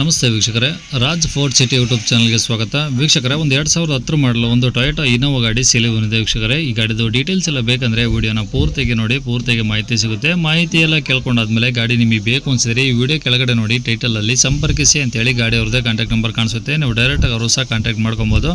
ನಮಸ್ತೆ ವೀಕ್ಷಕರೇ. Raj fort city YouTube ಚಾನಲ್ಗೆ ಸ್ವಾಗತ. ವೀಕ್ಷಕರೇ, ಒಂದು ಎರಡು ಸಾವಿರದ ಹತ್ತು ಮಾಡಲು ಒಂದು ಟೊಯೋಟಾ ಇನೋವಾ ಗಾಡಿ ಸೇಲಿ ಬಂದಿದೆ ವೀಕ್ಷಕರೇ. ಈ ಗಾಡಿದು ಡೀಟೇಲ್ಸ್ ಎಲ್ಲ ಬೇಕಂದರೆ ವಿಡಿಯೋನ ಪೂರ್ತಿಗೆ ನೋಡಿ ಪೂರ್ತಿಗೆ ಮಾಹಿತಿ ಸಿಗುತ್ತೆ. ಮಾಹಿತಿ ಎಲ್ಲ ಕೇಳ್ಕೊಂಡಾದ್ಮೇಲೆ ಗಾಡಿ ನಿಮಗೆ ಬೇಕು ಅನ್ಸಿದ್ರೆ ಈ ವಿಡಿಯೋ ಕೆಳಗಡೆ ನೋಡಿ ಟೈಟಲಲ್ಲಿ ಸಂಪರ್ಕಿಸಿ ಅಂತೇಳಿ ಗಾಡಿ ಅವ್ರದ್ದೇ ಕಾಂಟ್ಯಾಕ್ಟ್ ನಂಬರ್ ಕಾಣಿಸುತ್ತೆ. ನೀವು ಡೈರೆಕ್ಟಾಗಿ ಅವರು ಸಹ ಕಾಂಟ್ಯಾಕ್ಟ್ ಮಾಡ್ಕೊಬೋದು.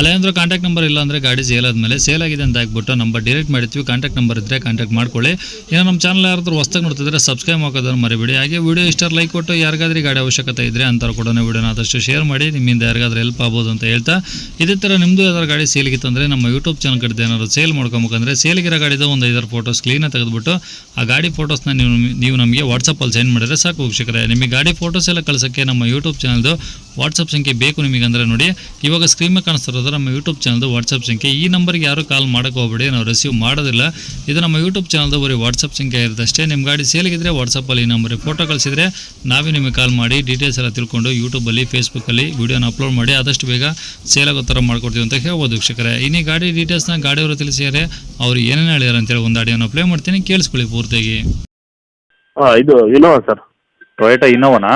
ಅಲ್ಲೇಂದ್ರೆ ಕಾಂಟ್ಯಾಕ್ಟ್ ನಂಬರ್ ಇಲ್ಲ ಅಂದರೆ ಗಾಡಿ ಸೇಲ್ ಆದಮೇಲೆ ಸೇಲ್ ಆಗಿದೆ ಅಂತ ಹಾಕ್ಬಿಟ್ಟು ನಂಬರ್ ಡೈರೆಕ್ಟ್ ಮಾಡಿರ್ತೀವಿ. ಕಾಂಟ್ಯಾಕ್ಟ್ ನಂಬರ್ ಇದ್ದರೆ ಕಾಂಟ್ಯಾಕ್ಟ್ ಮಾಡ್ಕೊಳ್ಳಿ. ಇನ್ನು ನಮ್ಮ ಚಾನಲ್ ಯಾರಾದರೂ ಹೊಸ್ದಾಗಿ ನೋಡ್ತಿದ್ರೆ ಸಬ್ಸ್ಕ್ರೈಬ್ ಹಾಕೋದನ್ನು ಮರಿಬೇಡಿ. ಹಾಗೆ ವಿಡಿಯೋ ಇಷ್ಟ ಲೈಕ್ ಕೊಟ್ಟು, ಯಾರಿಗಾದ್ರೂ ಗಾಡಿ ಅವಶ್ಯಕತೆ ಇದ್ದರೆ ಅಂಥವ್ರು ಕೂಡ ವಿಡಿಯೋನ ಆದಷ್ಟು ಶೇರ್ ಮಾಡಿ, ನಿಮ್ಮಿಂದ ಯಾರಿಗಾದ್ರೂ ಹೆಲ್ಪ್ ಆಗ್ಬೋದು ಅಂತ ಹೇಳ್ತಾ, ಇದೇ ಥರ ನಿಮ್ಮದು ಯಾವ್ದಾರು ಗಾಡಿ ಸೇಲ್ಗಿತ್ತಂದರೆ ನಮ್ಮ ಯೂಟ್ಯೂಬ್ ಚಾನಲ್ ಕಡೆ ಏನಾದ್ರು ಸೇಲ್ ಮಾಡ್ಕೊಬೇಕಂದ್ರೆ ಸೇಲ್ಗಿರೋ ಗಾಡಿದು ಒಂದು ಐದಾರು ಫೋಟೋಸ್ ಕ್ಲೀನಾಗಿ ತೆಗೆದುಬಿಟ್ಟು, ಆ ಗಾಡಿ ಫೋಟೋಸ್ನ ನೀವು ನೀವು ನಮಗೆ ವಾಟ್ಸಪ್ಪಲ್ಲಿ ಸೆಂಡ್ ಮಾಡಿದ್ರೆ ಸಾಕು ವೀಕ್ಷಕರೇ. ನಿಮಗೆ ಗಾಡಿ ಫೋಟೋಸ್ ಎಲ್ಲ ಕಳ್ಸೋಕ್ಕೆ ನಮ್ಮ ಯೂಟ್ಯೂಬ್ ಚಾನಲ್ದು ವಾಟ್ಸಪ್ ಸಂಖ್ಯೆ ಬೇಕು ನಿಮಗೆ ಅಂದರೆ ನೋಡಿ, ಇವಾಗ ಸ್ಕ್ರೀನ್ ಮೇಲೆ ಕಾಣಿಸ್ತಿರೋದ್ರೆ ನಮ್ಮ ಯೂಟ್ಯೂಬ್ ಚಾನಲ್ದು ವಾಟ್ಸಪ್ ಸಂಖ್ಯೆ. ಈ ನಂಬರ್ಗೆ ಯಾರು ಕಾಲ್ ಮಾಡೋಕೆ ಹೋಗ್ಬೇಡಿ, ನಾವು ರಿಸೀವ್ ಮಾಡೋದಿಲ್ಲ. ಇದು ನಮ್ಮ ಯೂಟ್ಯೂಬ್ ಚಾನಲ್ದು ಬರೀ ವಾಟ್ಸಪ್ ಸಂಖ್ಯೆ ಇರುತ್ತೆ ಅಷ್ಟೇ ನಿಮ್ಮ ಗಾಡಿ ಸೇಲ್ಗಿದ್ರೆ ವಾಟ್ಸಪ್ಪಲ್ಲಿ ಈ ನಂಬರಿಗೆ ಫೋಟೋ ಕಳಿಸಿದ್ರೆ ನಾವೇ ನಿಮಗೆ ಕಾಲ್ ಮಾಡಿ ಡೀಟೇಲ್ಸ್ ಎಲ್ಲ ತಿಳ್ಕೊಂಡು ಯೂಟ್ಯೂಬಲ್ಲಿ ಫೇಸ್ಬುಕ್ಕಲ್ಲಿ ವೀಡಿಯೋನ ಅಪ್ಲೋಡ್ ಮಾಡಿ ಆದಷ್ಟು ಬೇಗ ಸೇಲ್ ಆಗೋ ಥರ ಮಾಡ್ಕೊಡ್ತೀವಿ ಅಂತ ಹೇಳ್ಬೋದು ವೀಕ್ಷಕರೇ. ಇನ್ನು ಗಾಡಿ ಡೀಟೇಲ್ಸ್ನ ಗಾಡಿಯವರು ತಿಳಿಸಿದರೆ ಅವ್ರು ಏನೇನು ಹೇಳ್ಯಾರ ಅಂತೇಳಿ ಒಂದು ಆಡಿಯೋನ ಪ್ಲೇ ಮಾಡ್ತೀನಿ ಕೇಳಿಸ್ಕೊಳ್ಳಿ ಪೂರ್ತಿಯಾಗಿ. ಹಾಂ ಇದು ಇನೋವಾ ಸರ್ ಟೊಯೋಟಾ ಇನೋವಾನಾ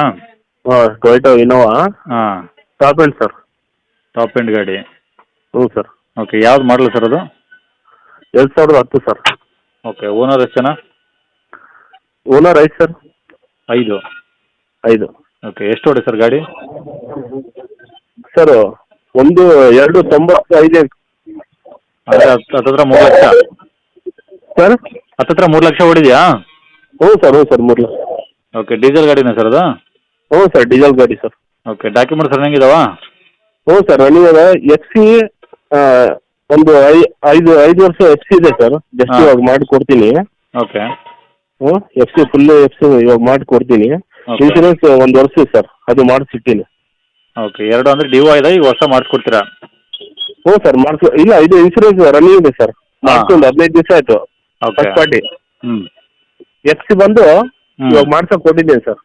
ಹಾಂ ಟೊಯೋಟೋ ಇನೋವಾ ಹಾಂ. Top end sir top end ಗಾಡಿ? ಹ್ಞೂ ಸರ್ ಓಕೆ ಯಾವ್ದು ಮಾಡಲ್ಲ ಸರ್ ಅದು? ಎರಡು ಸಾವಿರದ ಹತ್ತು ಸರ್ ಓಕೆ ಓನರ್ ಎಷ್ಟು ಜನ? ಓನರ್ ಐದು ಸರ್ ಐದು. ಐದು. ಓಕೆ ಎಷ್ಟು ಹೊಡೆ ಸರ್ ಗಾಡಿ? ಸರ್ ಒಂದು ಎರಡು ತೊಂಬತ್ತು ಐದು ಅಂದರೆ ಹತ್ತತ್ರ ಮೂರು ಲಕ್ಷ? ಸರ್? ಹತ್ತತ್ರ ಮೂರು ಲಕ್ಷ ಹೊಡಿದ್ಯಾ ಹ್ಞೂ ಸರ್ ಹ್ಞೂ ಸರ್ ಮೂರು ಲಕ್ಷ. ಓಕೆ ಡೀಸೆಲ್ ಗಾಡಿನಾ ಸರ್ ಅದು? ಹ್ಞೂ ಸರ್ ಡೀಸೆಲ್ ಗಾಡಿ ಸರ್. ಓಕೆ ಡಾಕ್ಯುಮೆಂಟ್ಸ್ ರನ್ನಿಂಗ್ ಇದಾವಾ? ಹ್ಞೂ ಸರ್ ರನ್ನಿಂಗ್ ಅದ. ಎಫ್ ಸಿ ಒಂದು ಐ ಐದು ಐದು ವರ್ಷ ಎಫ್ ಸಿ ಇದೆ ಸರ್. ಜಸ್ಟ್. ಇವಾಗ ಮಾಡಿ ಕೊಡ್ತೀನಿ ಓಕೆ ಹ್ಞೂ F C full F C ಇವಾಗ ಮಾಡಿ ಕೊಡ್ತೀನಿ. ಇನ್ಶೂರೆನ್ಸ್ ಒಂದು ವರ್ಷ ಸರ್. ಅದು ಮಾಡಿಸಿಟ್ಟಿನಿ. ಓಕೆ ಎರಡು ಅಂದ್ರೆ ಡಿವೋ ಇದೆ ಈಗ ವರ್ಷ ಮಾಡಿಸ್ಕೊಡ್ತೀರಾ ಹ್ಞೂ ಸರ್ ಮಾಡಿಸ್ ಇಲ್ಲ ಇದು ಇನ್ಶೂರೆನ್ಸ್ ರನ್ನಿಂಗ್ ಇದೆ ಸರ್. ಮಾಡ್ಕೊಂಡು ಹದಿನೈದು ದಿವಸ ಆಯ್ತು. ಫಸ್ಟ್ ಪಾರ್ಟಿ ಹ್ಞೂ ಎಫ್ ಸಿ ಬಂದು ಇವಾಗ ಮಾಡ್ಸಕ್ ಕೊಟ್ಟಿದ್ದೀನಿ ಸರ್.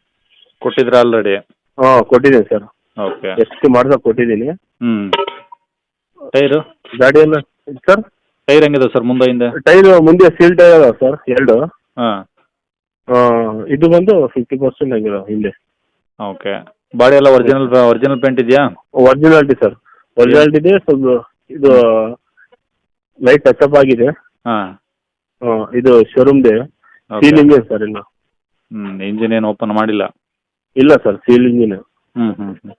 ಕೊಟ್ಟಿದ್ರ ಆಲ್ರೆಡಿ ಹಾಂ ಕೊಟ್ಟಿದ್ದೀನಿ ಸರ್. ಓಕೆ ಎಫ್ ಸಿ ಮಾಡ್ಸಕ್ ಕೊಟ್ಟಿದ್ದೀನಿ. ಹ್ಞೂ ಟೈರು ಗಾಡಿ ಎಲ್ಲ ಸರ್? ಟೈರ್ ಹೆಂಗಿದೆ ಸರ್ ಮುಂದೆ ಹಿಂದೆ? ಟೈರ್ ಮುಂದೆ ಸೀಲ್ ಟೈರ್ ಅದಾವ ಸರ್ ಎರಡು. ಹಾಂ. ಇದು ಬಂದು ಫಿಫ್ಟಿ ಪರ್ಸೆಂಟ್ ಆಗಿರೋ ಹಿಂದೆ. ಓಕೆ ಬಾಡಿ ಎಲ್ಲ ಒರಿಜಿನಲ್ ಒರಿಜಿನಲ್ ಪೇಂಟ್ ಇದೆಯಾ? ಒರಿಜಿನಾಲಿಟಿ ಸರ್ ಒರಿಜಿನಾಲಿಟಿ ಇದೆ ಸ್ವಲ್ಪ ಇದು ಲೈಟ್ ಟಚ್ಅಪ್ ಆಗಿದೆ. ಹಾಂ. ಇದು ಶೋರೂಮ್ದೆ ಸೀಲಿಂಗ್ ಸೀಲ್ ಸರ್ ಇನ್ನು. ಹ್ಞೂ ಇಂಜಿನ್ ಏನು ಓಪನ್ ಮಾಡಿಲ್ಲ? ಇಲ್ಲ ಸರ್ ಸೀಲಿಂಗ್ ಇಂಜಿನ್ ಹ್ಞೂ ಹ್ಞೂ ಹ್ಞೂ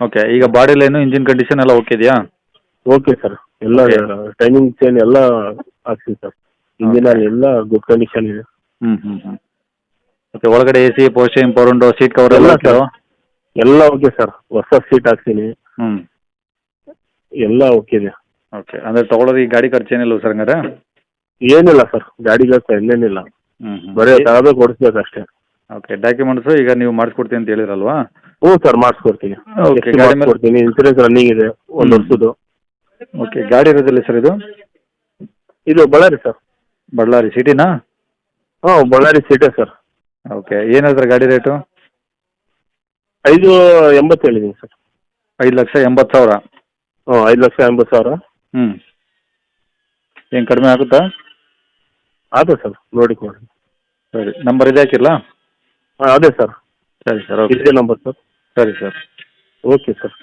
ಓಕೆ ಈಗ ಬಾಡಿ ಏನು ಇಂಜಿನ್ ಕಂಡೀಷನ್ ಎಲ್ಲ ಓಕೆ ಇದೆಯಾ? ಓಕೆ ಸರ್ ಎಲ್ಲ ಟೈಮಿಂಗ್ ಚೇನ್ ಎಲ್ಲ ಆಗ್ತಿದೆ ಸರ್ ಇಂಜಿನಲ್ಲಿ ಎಲ್ಲ ಗುಡ್ ಕಂಡೀಷನ್ ಇದೆ. ಹ್ಞೂ ಹ್ಞೂ ಹ್ಞೂ ಓಕೆ ಒಳಗಡೆ A C posting power window seat cover ಎಲ್ಲ ಎಲ್ಲ ಎಲ್ಲ ಓಕೆ ಸರ್. ಹೊಸ ಸೀಟ್ ಹಾಕ್ತೀನಿ. ಹ್ಞೂ ಎಲ್ಲ ಓಕೆ ಇದೆ. ಓಕೆ ಅಂದ್ರೆ ತೊಗೊಳೋದು ಈ ಗಾಡಿ ಖರ್ಚು ಏನಿಲ್ಲ ಸರ್ ಹಂಗಾರೆ? ಏನಿಲ್ಲ ಸರ್. ಗಾಡಿ ಇನ್ನೇನಿಲ್ಲ ಹ್ಞೂ ಬರೇ ಬರೀ ತಗೋಬೇಕು ಓಡಿಸ್ಬೇಕು ಅಷ್ಟೇ ಓಕೆ ಡಾಕ್ಯುಮೆಂಟ್ಸು ಈಗ ನೀವು ಮಾಡಿಸ್ಕೊಡ್ತೀನಿ ಅಂತ ಹೇಳಿರಲ್ವಾ ಹ್ಞೂ ಸರ್ ಮಾಡಿಸ್ಕೊಡ್ತೀನಿ. Okay, ಗಾಡಿ ಮೇಲೆ- ಮಾಡಿಸ್ಕೊಡ್ತೀನಿ. ಇನ್ಸೂರೆನ್ಸ್ ರನ್ನಿಂಗ್ ಇದೆ ಒಂದು ಹ್ಮ್. ವರ್ಷದ್ದು. ಓಕೆ ಗಾಡಿ ಇರೋದಿಲ್ಲ ಸರ್ ಇದು? ಇದು ಬಳ್ಳಾರಿ ಸರ್. ಬಳ್ಳಾರಿ ಸಿಟಿನಾ ಹಾಂ ಬಳ್ಳಾರಿ ಸೀಟೇ ಸರ್. ಓಕೆ ಏನು ಹೇಳ್ತಾರೆ ಗಾಡಿ ರೇಟು? ಐದು ಎಂಬತ್ತು ಹೇಳಿದ್ದೀನಿ ಸರ್. ಐದು ಲಕ್ಷ ಎಂಬತ್ತು ಸಾವಿರ? ಹ್ಞೂ ಐದು ಲಕ್ಷ ಎಂಬತ್ತು ಸಾವಿರ. ಹ್ಞೂ. ಏನು ಕಡಿಮೆ ಆಗುತ್ತಾ? ಅದೇ ಸರ್ ನೋಡಿ ಕೊಡಿ. ಸರಿ ನಂಬರ್ ಇದೆ ಹಾಕಿಲ್ಲ? ಹಾಂ ಅದೇ ಸರ್. ಸರಿ ಸರ್ ಓಕೆ. ಇದೇ ನಂಬರ್ ಸರ್. ಸರಿ ಸರ್. Okay sir.